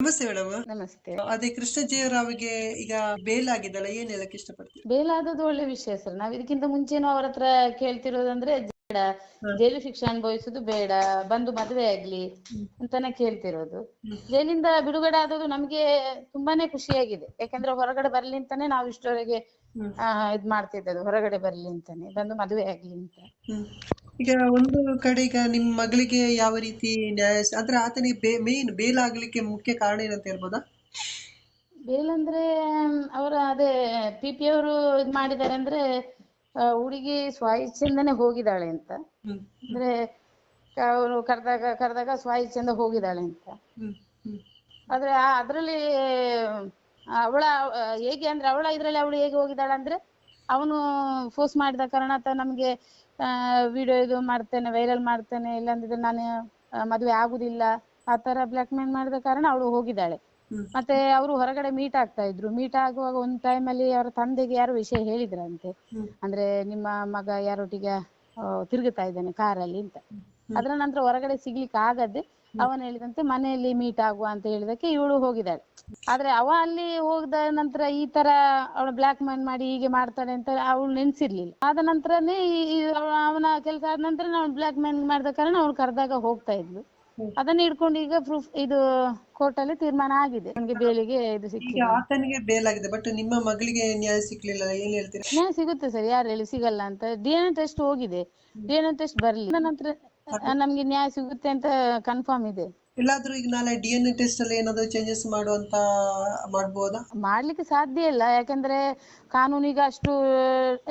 ನಮಸ್ತೆ ಮೇಡಮ್. ನಮಸ್ತೆ. ಅದೇ ಕೃಷ್ಣಜೀವರಾವ್ಗೆ ಈಗ ಬೇಲ್ ಆಗಿದ್ದಲ್ಲ ಏನ್ ಹೇಳಕ್ ಇಷ್ಟಪಡ್ತೀರಿ? ಬೇಲಾದದ್ದು ಒಳ್ಳೆ ವಿಷಯ ಸರ್. ನಾವ್ ಇದಕ್ಕಿಂತ ಮುಂಚೆನೂ ಅವ್ರ ಹತ್ರ ಕೇಳ್ತಿರೋದಂದ್ರೆ ಬೇಡ. ಜೈಲು ಶಿಕ್ಷೆ ಅನುಭವಿಸುದು ಬೇಡ. ಬಂದು ಮದುವೆ ಆಗ್ಲಿ ಅಂತಾನೆ ಕೇಳ್ತಿರೋದು. ಜೈಲಿಂದ ಬಿಡುಗಡೆ ಆದದ್ದು ನಮ್ಗೆ ತುಂಬಾನೇ ಖುಷಿಯಾಗಿದೆ. ಯಾಕಂದ್ರೆ ಹೊರಗಡೆ ಬರ್ಲಿ ಅಂತಾನೆ ನಾವು ಇಷ್ಟವರೆಗೆ ಆ ಇದ್ ಮಾಡ್ತಿದ್ದದ್ದು. ಹೊರಗಡೆ ಬರ್ಲಿ ಅಂತಾನೆ. ಬಂದು ಮದುವೆ ಆಗ್ಲಿ ಅಂತ. ಈಗ ಒಂದು ಕಡೆ ಈಗ ನಿಮ್ ಮಗಳಿಗೆ ಯಾವ ರೀತಿ ನ್ಯಾಯ ಸ- ಅಂದ್ರೆ ಆತನಿಗೆ ಮೇನ್ ಬೇಲ್ ಆಗ್ಲಿಕ್ಕೆ ಮುಖ್ಯ ಕಾರಣ ಏನಂತ ಹೇಳ್ಬೋದಾ? ಬೇಲಂದ್ರೆ ಅವರ ಅದೇ ಪಿ ಪಿ ಅವರು ಇದ್ ಮಾಡಿದ್ದಾರೆ ಅಂದ್ರೆ ಆ, ಹುಡುಗಿ ಸ್ವಇಚ್ಛೆಯಿಂದನೇ ಹೋಗಿದ್ದಾಳೆ ಅಂತ. ಹ್ಮ್ ಅಂದ್ರೆ ಅವರು ಕರೆದಾಗ ಕರೆದಾಗ ಸ್ವಾಯಿಚ್ಛೆಯಿಂದ ಹೋಗಿದ್ದಾಳೆ ಅಂತ. ಹ್ಮ್ ಹ್ಮ್. ಆದ್ರೆ ಆ ಅದ್ರಲ್ಲಿ ಅವಳ ಹೇಗೆ ಅಂದ್ರೆ ಅವಳ ಇದ್ರಲ್ಲಿ ಅವಳು ಹೇಗೆ ಹೋಗಿದ್ದಾಳೆ ಅಂದ್ರೆ ಅವನು ಫೋರ್ಸ್ ಮಾಡಿದ ಕಾರಣ ಆತ ನಮ್ಗೆ ವಿಡಿಯೋ ಇದು ಮಾಡ್ತೇನೆ ವೈರಲ್ ಮಾಡ್ತೇನೆ ಇಲ್ಲಾಂದ್ರೆ ನಾನು ಮದುವೆ ಆಗುದಿಲ್ಲ ಆ ತರ ಬ್ಲಾಕ್ ಮೇಲ್ ಮಾಡಿದ ಕಾರಣ ಅವಳು ಹೋಗಿದ್ದಾಳೆ. ಮತ್ತೆ ಅವರು ಹೊರಗಡೆ ಮೀಟ್ ಆಗ್ತಾ ಇದ್ರು. ಮೀಟ್ ಆಗುವಾಗ ಒಂದ್ ಟೈಮ್ ಅಲ್ಲಿ ಅವರ ತಂದೆಗೆ ಯಾರೋ ವಿಷಯ ಹೇಳಿದ್ರಂತೆ. ಅಂದ್ರೆ ನಿಮ್ಮ ಮಗ ಯಾರೊಟ್ಟಿಗೆ ಆ, ತಿರುಗುತ್ತಾ ಇದ್ದಾನೆ ಕಾರಲ್ಲಿ ಅಂತ. ಅದರ ನಂತರ ಹೊರಗಡೆ ಸಿಗ್ಲಿಕ್ಕೆ ಆಗದೆ ಅವನು ಹೇಳಿದಂತೆ ಮನೆಯಲ್ಲಿ ಮೀಟ್ ಆಗುವ ಅಂತ ಹೇಳಿದಕ್ಕೆ ಇವಳು ಹೋಗಿದ್ದಾಳೆ. ಆದ್ರೆ ಅವ ಅಲ್ಲಿ ಹೋದ ನಂತರ ಈ ತರ ಅವಳು ಬ್ಲಾಕ್ ಮೇಲ್ ಮಾಡಿ ಹೀಗೆ ಮಾಡ್ತಾಳೆ ಅಂತ ಅವಳು ನೆನ್ಸಿರ್ಲಿಲ್ಲ. ಆದ ನಂತರನೇ ಅವನ ಕೆಲಸ ಆದ ನಂತರ ನಾವು ಬ್ಲಾಕ್ ಮೇಲ್ ಮಾಡಿದ ಕಾರಣ ಅವಳು ಕರೆದಾಗ ಹೋಗ್ತಾ ಇದ್ಲು. ಅದನ್ನ ಹಿಡ್ಕೊಂಡು ಈಗ ಪ್ರೂಫ್ ಇದು ಕೋರ್ಟ್ ಅಲ್ಲಿ ತೀರ್ಮಾನ ಆಗಿದೆ. ನಮ್ಗೆ ಬೇಲಿಗೆ ಇದು ಈಗ ಸಿಕ್ಕಿದೆ. ಆತನಿಗೆ ಬೇಲ್ ಆಗಿದೆ ಬಟ್ ನಿಮ್ಮ ಮಗಳಿಗೆ ನ್ಯಾಯ ಸಿಕ್ಲಿಲ್ಲ ಏನ್ ಹೇಳ್ತೀರಾ? ನ್ಯಾಯ ಸಿಗುತ್ತೆ ಸರ್ ಯಾರು ಹೇಳಿ ಸಿಗಲ್ಲ ಅಂತ. ಡಿಎನ್ಎ ಟೆಸ್ಟ್ ಹೋಗಿದೆ. ಡಿಎನ್ಎ ಟೆಸ್ಟ್ ಬರ್ಲಿ ನಂತರ ನಮ್ಗೆ ನ್ಯಾಯ ಸಿಗುತ್ತೆ ಅಂತ ಕನ್ಫರ್ಮ್ ಇದೆ. ಎಲ್ಲಾದ್ರೂ ಈಗ ನಾಳೆ ಡಿ ಎನ್ ಎ ಟೆಸ್ಟ್ ಅಲ್ಲಿ ಏನಾದ್ರು ಚೇಂಜಸ್ ಮಾಡುವಂತ ಮಾಡ್ಬೋದಾ? ಮಾಡ್ಲಿಕ್ಕೆ ಸಾಧ್ಯ ಇಲ್ಲ. ಯಾಕಂದ್ರೆ ಕಾನೂನಿಗೆ ಅಷ್ಟು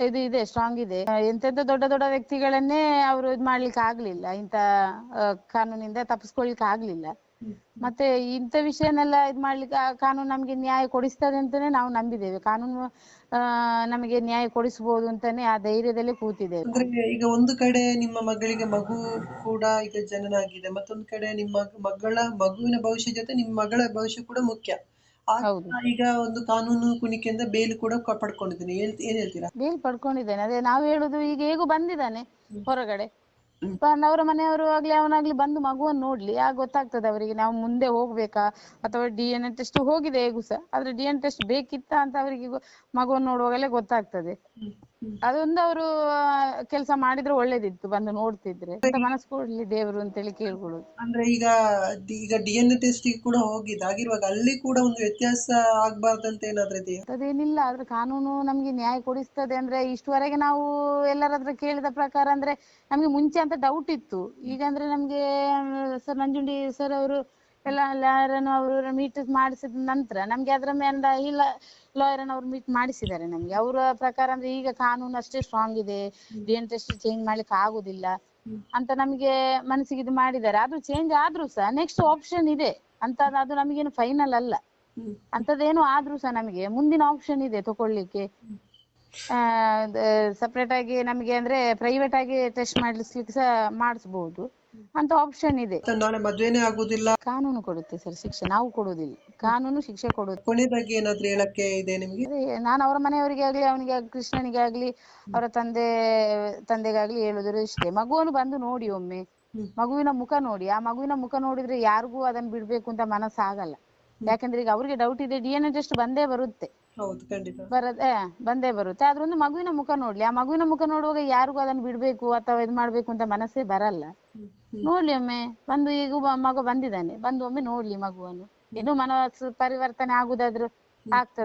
ಇದು ಇದೆ ಸ್ಟ್ರಾಂಗ್ ಇದೆ. ಎಂತೆಂತ ದೊಡ್ಡ ದೊಡ್ಡ ವ್ಯಕ್ತಿಗಳನ್ನೇ ಅವರು ಇದು ಮಾಡ್ಲಿಕ್ಕೆ ಆಗ್ಲಿಲ್ಲ ಇಂತ ಕಾನೂನಿಂದ ತಪ್ಪಿಸ್ಕೊಳ್ಲಿಕ್ಕೆ ಆಗ್ಲಿಲ್ಲ ಮತ್ತೆ ಇಂಥ ವಿಷಯನೆಲ್ಲ ಇದ್ ಮಾಡ್ಲಿಕ್ಕೆ ಆ ಕಾನೂನು ನಮ್ಗೆ ನ್ಯಾಯ ಕೊಡಿಸ್ತದೆ ಅಂತಾನೆ ನಾವು ನಂಬಿದ್ದೇವೆ. ಕಾನೂನು ಆ, ನಮಗೆ ನ್ಯಾಯ ಕೊಡಿಸ್ಬೋದು ಅಂತಾನೆ ಆ ಧೈರ್ಯದಲ್ಲಿ ಕೂತಿದ್ದೇವೆ. ಅಂದ್ರೆ ಈಗ ಒಂದು ಕಡೆ ನಿಮ್ಮ ಮಗಳಿಗೆ ಮಗು ಕೂಡ ಈಗ ಜನನ ಆಗಿದೆ ಮತ್ತೊಂದು ಕಡೆ ನಿಮ್ಮ ಮಗಳ ಮಗುವಿನ ಭವಿಷ್ಯ ಜೊತೆ ನಿಮ್ಮ ಮಗಳ ಭವಿಷ್ಯ ಕೂಡ ಮುಖ್ಯ. ಆ- ಹೌದು. ಈಗ ಒಂದು ಕಾನೂನು ಕುಣಿಕೆಯಿಂದ ಬೇಲ್ ಕೂಡ ಕ- ಪಡ್ಕೊಂಡಿದ್ದೀನಿ. ಏನ್ ಏನ್ ಹೇಳ್ತೀರಾ? ಬೇಲ್ ಪಡ್ಕೊಂಡಿದ್ದೇನೆ. ಅದೇ ನಾವು ಹೇಳುದು ಈಗ ಹೇಗೂ ಬಂದಿದ್ದಾನೆ ಹೊರಗಡೆ. ಅವರ ಮನೆಯವರು ಆಗ್ಲಿ, ಅವನಾಗ್ಲಿ ಬಂದು ಮಗುವನ್ನು ನೋಡ್ಲಿ ಆಗ ಗೊತ್ತಾಗ್ತದೆ ಅವರಿಗೆ? ನಾವು ಮುಂದೆ ಹೋಗ್ಬೇಕಾ? ಅಥವಾ ಡಿ ಎನ್ ಟೆಸ್ಟ್ ಹೋಗಿದೆ ಹೇಗೂ ಸಹ ಆದ್ರೆ ಡಿ ಎನ್ ಟೆಸ್ಟ್ ಬೇಕಿತ್ತ ಅಂತ ಅವರಿಗೆ ಮಗುವನ್ನು ನೋಡುವಾಗಲೇ ಗೊತ್ತಾಗ್ತದೆ. ಅದೊಂದು ಅವರು ಕೆಲಸ ಮಾಡಿದ್ರೆ ಒಳ್ಳೇದಿತ್ತು ಬಂದು ನೋಡ್ತಿದ್ರೆ. ಅಂತ ಮನಸ್ಸು ಕೊಡ್ಲಿ ದೇವರು ಅಂತೇಳಿ ಕೇಳ್ಕೊಳ್ಳೋದು. ಅಂದ್ರೆ ಈಗ ಈಗ ಡಿ ಎನ್ ಎ ಟೆಸ್ಟ್ ಕೂಡ ಆಗಿರುವಾಗ ಅಲ್ಲಿ ಕೂಡ ಒಂದು ವ್ಯತ್ಯಾಸ ಆಗ್ಬಾರ್ದಂತ ಏನಾದ್ರೂ ಇದೆಯಾ? ಅದೇನಿಲ್ಲ ಆದ್ರೆ ಕಾನೂನು ನಮ್ಗೆ ನ್ಯಾಯ ಕೊಡಿಸ್ತದೆ ಅಂದ್ರೆ ಇಷ್ಟುವರೆಗೆ ನಾವು ಎಲ್ಲರ ಹತ್ರ ಕೇಳಿದ ಪ್ರಕಾರ ಅಂದ್ರೆ ನಮ್ಗೆ ಮುಂಚೆ ಅಂತ ಡೌಟ್ ಇತ್ತು. ಈಗ ಅಂದ್ರೆ ನಮ್ಗೆ ಸರ್ ನಂಜುಂಡಿ ಸರ್ ಅವರು ಎಲ್ಲ ಲಾಯರನ್ನು ಅವರು ಮೀಟ್ ಮಾಡಿಸಿದ ನಂತರ ನಮ್ಗೆ ಅದರ ಮೇಲೆ ಇಲ್ಲ ಲಾಯರ್ ಅನ್ನು ಅವ್ರು ಮೀಟ್ ಮಾಡಿಸಿದ್ದಾರೆ ನಮ್ಗೆ. ಅವರ ಪ್ರಕಾರ ಅಂದ್ರೆ ಈಗ ಕಾನೂನು ಅಷ್ಟೇ ಸ್ಟ್ರಾಂಗ್ ಇದೆ. ಡಿ ಎನ್ ಟೆಸ್ಟ್ ಚೇಂಜ್ ಮಾಡ್ಲಿಕ್ಕೆ ಆಗುದಿಲ್ಲ ಅಂತ ನಮಗೆ ಮನಸ್ಸಿಗೆ ಇದು ಮಾಡಿದ್ದಾರೆ. ಅದು ಚೇಂಜ್ ಆದ್ರೂ ಸಹ ನೆಕ್ಸ್ಟ್ ಆಪ್ಷನ್ ಇದೆ. ಅಂತ ಅದು ನಮಗೇನು ಫೈನಲ್ ಅಲ್ಲ. ಅಂತದೇನು ಆದ್ರೂ ಸಹ ನಮಗೆ ಮುಂದಿನ ಆಪ್ಷನ್ ಇದೆ ತಗೊಳ್ಳಿಕ್ಕೆ. ಸಪರೇಟ್ ಆಗಿ ನಮಗೆ ಅಂದ್ರೆ ಪ್ರೈವೇಟ್ ಆಗಿ ಟೆಸ್ಟ್ ಮಾಡಿಸ್ಲಿಕ್ಕೆ ಸಹ ಮಾಡಿಸ್ಬೋದು. ಅಂತ ಆಪ್ಷನ್ ಇದೆ. ನಾಳೆ ಮದ್ವೆನೇ ಆಗುದಿಲ್ಲ. ಕಾನೂನು ಕೊಡುತ್ತೆ ಸರ್ ಶಿಕ್ಷೆ. ನಾವು ಕೊಡುವುದಿಲ್ಲ. ಕಾನೂನು ಶಿಕ್ಷೆ ಕೊಡುತ್ತೆ. ಕೊನೆಯದಾಗಿ ಏನಾದ್ರೂ ಹೇಳಕ್ಕೆ ಇದೆ ನಿಮ್ಗೆ? ನಾನು ಅವರ ಮನೆಯವರಿಗೆ ಆಗ್ಲಿ ಅವನಿಗೆ ಕೃಷ್ಣನಿಗೆ ಆಗ್ಲಿ ಅವರ ತಂದೆ ತಂದೆಗಾಗ್ಲಿ ಹೇಳುದ್ರು ಇಷ್ಟೇ. ಮಗುವನ್ನು ಬಂದು ನೋಡಿ ಒಮ್ಮೆ. ಮಗುವಿನ ಮುಖ ನೋಡಿ. ಆ ಮಗುವಿನ ಮುಖ ನೋಡಿದ್ರೆ ಯಾರಿಗೂ ಅದನ್ನ ಬಿಡ್ಬೇಕು ಅಂತ ಮನಸ್ಸಾಗಲ್ಲ. ಯಾಕಂದ್ರೆ ಈಗ ಅವ್ರಿಗೆ ಡೌಟ್ ಇದೆ ಡಿ ಎನ್ ಎ ಟೆಸ್ಟ್ ಬಂದೇ ಬರುತ್ತೆ. ಹೌದು ಖಂಡಿತ. ಬರದ್ ಬಂದೇ ಬರುತ್ತೆ. ಆದ್ರೆ ಒಂದು ಮಗುವಿನ ಮುಖ ನೋಡ್ಲಿ. ಆ ಮಗುವಿನ ಮುಖ ನೋಡುವಾಗ ಯಾರಿಗೂ ಅದನ್ನ ಬಿಡ್ಬೇಕು ಅಥವಾ ಇದ್ ಮಾಡ್ಬೇಕು ಅಂತ ಮನಸ್ಸೇ ಬರಲ್ಲ. ನೋಡ್ಲಿ ಒಮ್ಮೆ. ಬಂದು ಈಗ ಮಗು ಮಗ ಬಂದಿದ್ದಾನೆ. ಬಂದು ಒಮ್ಮೆ ನೋಡ್ಲಿ ಮಗುವನ್ನು. ಇನ್ನು ಮನಸ್ಸು ಪರಿವರ್ತನೆ ಆಗುದಾದ್ರೂ ಆಗ್ತದೆ.